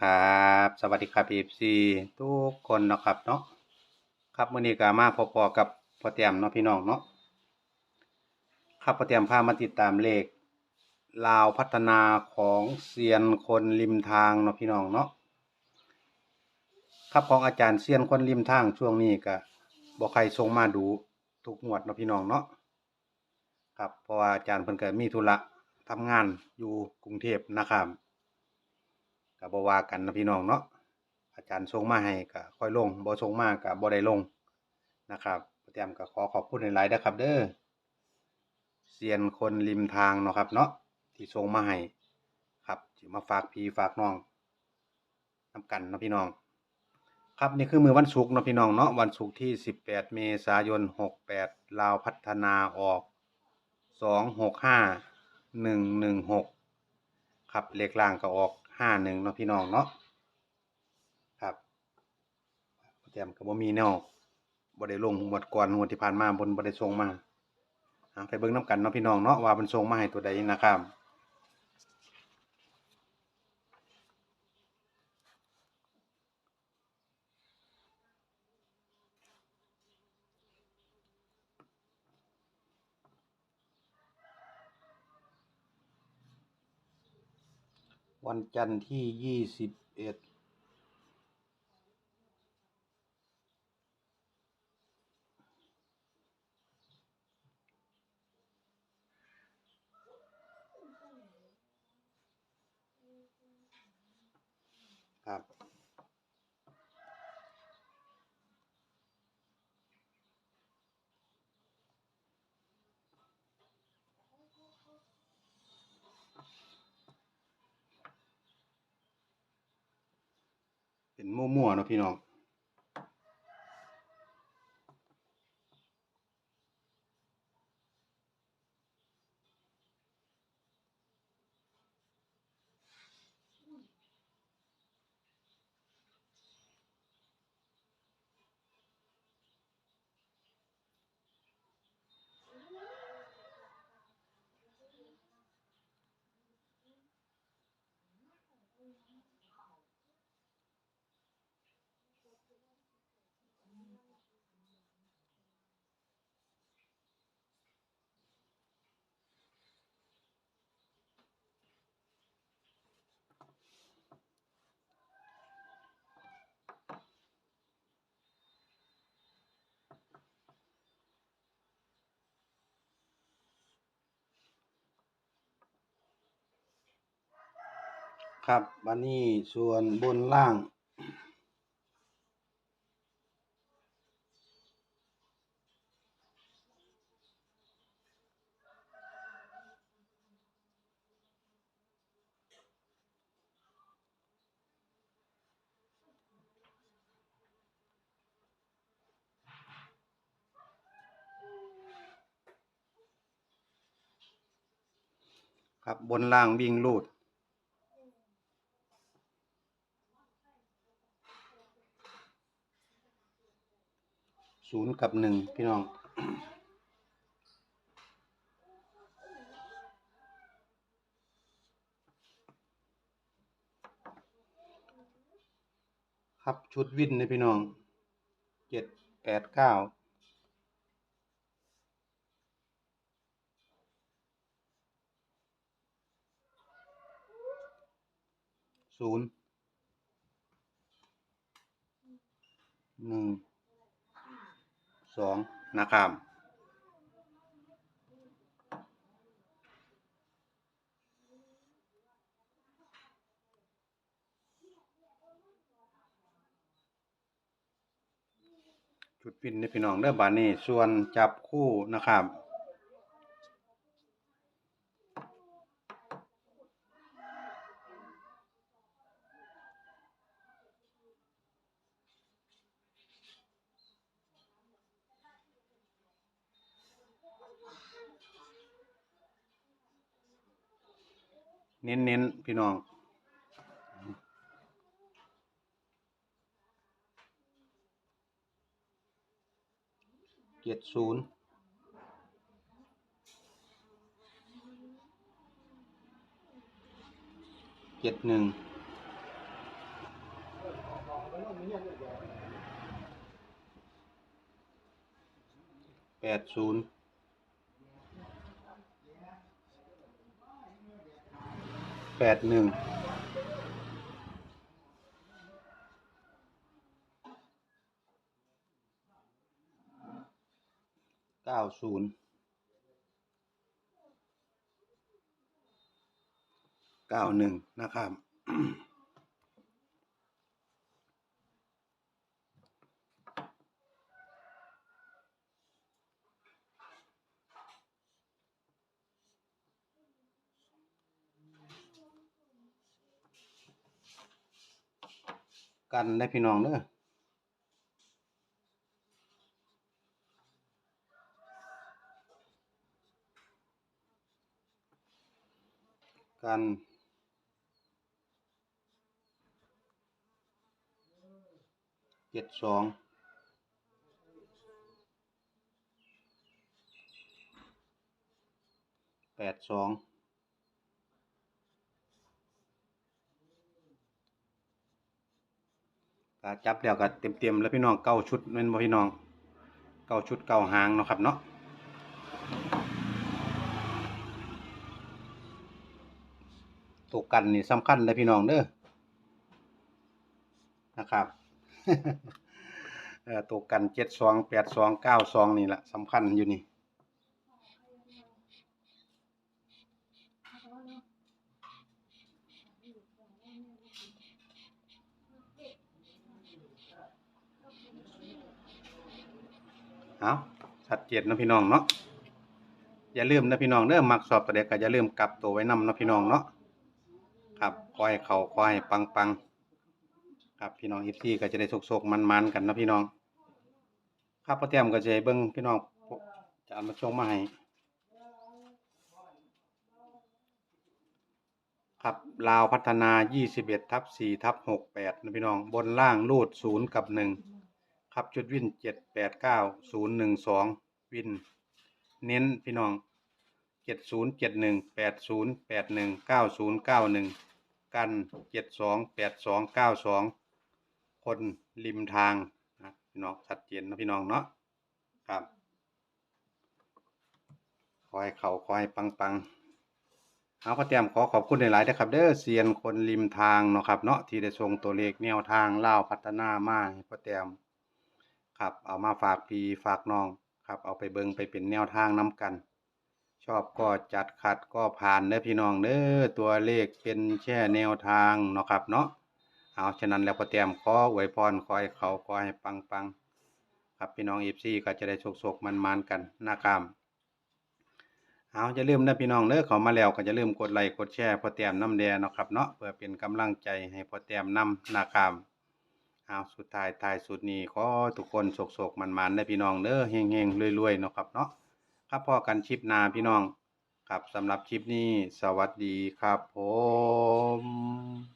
ครับ สวัสดีครับ FC ทุกคนนะครับเนาะครับมื้อนี้ก็มาพบๆกับพ่อเตรียมเนาะพี่น้องเนาะครับพ่อเตรียมพามาติดตามเลขลาวพัฒนาของเซียนคนริมทางเนาะพี่น้องเนาะครับของอาจารย์เซียนคนริมทางช่วงนี้ก็บ่ใครส่งมาดูทุกงวดเนาะพี่น้องเนาะครับเพราะว่าอาจารย์เพิ่นก็มีธุระทำงานอยู่กรุงเทพนะครับ ก็บ่ว่ากันนะพี่น้องเนาะอาจารย์ส่งมาให้ก็ค่อยลงบ่ส่งมาก็บ่ได้ลงนะครับเตรียมก็ขอขอบคุณหลายๆนะครับ เด้อเซียนคนริมทางเนาะครับ เนาะที่ส่งมาให้ครับสิมาฝากพี่ฝากน้องนํกันนะพี่น้อง ครับนี่คือมือวันศุกร์นะพี่น้องเนาะวันศุกร์ที่ 18 เมษายน 68 ลาวพัฒนาออก 265 116 ครับเลขล่างก็ออก 51เนาะพี่น้องเนาะครับเตรียมกับ่มีแนวบดได้ลงงวดก่อนงวดที่ผ่านมาบนบดได้ทรงมาไปเบิ้งน้ำกันเนาะพี่น้องเนาะว่าเป็นทรงมาให้ตัวใดนะครับ วันจันทร์ที่ยี่สิบเอ็ดครับ เป็นมั่วๆเนาะพี่น้อง ครับวันนี้ส่วนบนล่าง ครับบนล่างวิ่งลูด ศูนย์กับหนึ่งพี่น้องครับชุดวินนะพี่น้องเจ็ดแปดเก้าศูนย์หนึ่ง สองนะครับจุดปินในพี่น้องเด้อบานนี้ส่วนจับคู่นะครับ เน้นๆพี่น้อง เจ็ดศูนย์เจ็ดหนึ่งแปดศูนย์ แปดหนึ่งเก้าศูนย์เก้าหนึ่งนะครับ กันได้พี่น้องเด้อกันเจ็ดสองแปดสอง จับแล้วก็เต็มๆแล้วพี่น้องเก้าชุดแม่นบ่พี่น้องเก้าชุดเก้าหางเนาะครับเนาะตัวกันนี่สำคัญเลยพี่น้องเด้อนะครับตัวกันเจ็ดสองแปดสองเก้าสองนี่แหละสำคัญอยู่นี่ เอาชัดเจนเนะพี่น้องเนาะอย่าลืมนะพี่น้องเด้อมักสอบตัวเด็กก็อย่าลืมกลับตัวไว้นำเนะพี่น้องเนาะครับคอยเขาคอยปังปังๆครับพี่น้องอีพีก็จะได้สุกๆมันๆกันนะพี่น้อง ครับพ่อแต้มก็จะให้เบิ่งพี่น้องจะเอามาชงมาให้ครับลาวพัฒนา 21ทับ4ทับ68นะพี่น้อง บนล่างรูด 0 กับ 1 ครับจุดวินเจ็ดแปดเก้าศูนย์หนึ่งสองวิน เน้นพี่น้องเจ็ดศูนย์เจ็ดหนึ่งแปดศูนย์แปดหนึ่งเก้าศูนย์เก้าหนึ่งกันเจ็ดสองแปดสองเก้าสองคนริมทางนะพี่น้องชัดเจนนะพี่น้องเนาะครับคอยเขาคอยปังปังเอาก็เตรียมขอขอบคุณในหลายนะครับ เด้อเซียนคนริมทางเนาะครับเนาะที่ได้ส่งตัวเลขแนวทางเล่าพัฒนามพ่อเตรียม ครับ เอามาฝากพี่ฝากน้องครับ เอาไปเบิงไปเป็นแนวทางนํกัน ชอบก็จัดขัดก็ผ่านเด้อพี่น้องเด้อตัวเลขเป็นแค่แนวทางเนาะครับเนาะเอาฉะนั้นแล้วก็เตรียมขออวยพรขอให้เขาขอให้ปังปังครับพี่น้องเอฟซีก็จะได้โชคๆมันๆกันนะครับเอาจะลืมนะพี่น้องเด้อเขามาแล้วก็จะลืมกดไลค์กดแชร์พอเตรียมน้ำแดงเนาะครับเนาะเพื่อเป็นกำลังใจให้พอเตรียมนำนะครับ เอาสุดท้ายท้ายสุดนี้ขอทุกคนโศกๆมันมันะพี่น้องเด้อเฮงเฮงรวยๆเนาะครับเนาะครับพอกันชิปนาพี่น้อง ครับสำหรับคลิปนี้สวัสดีครับผม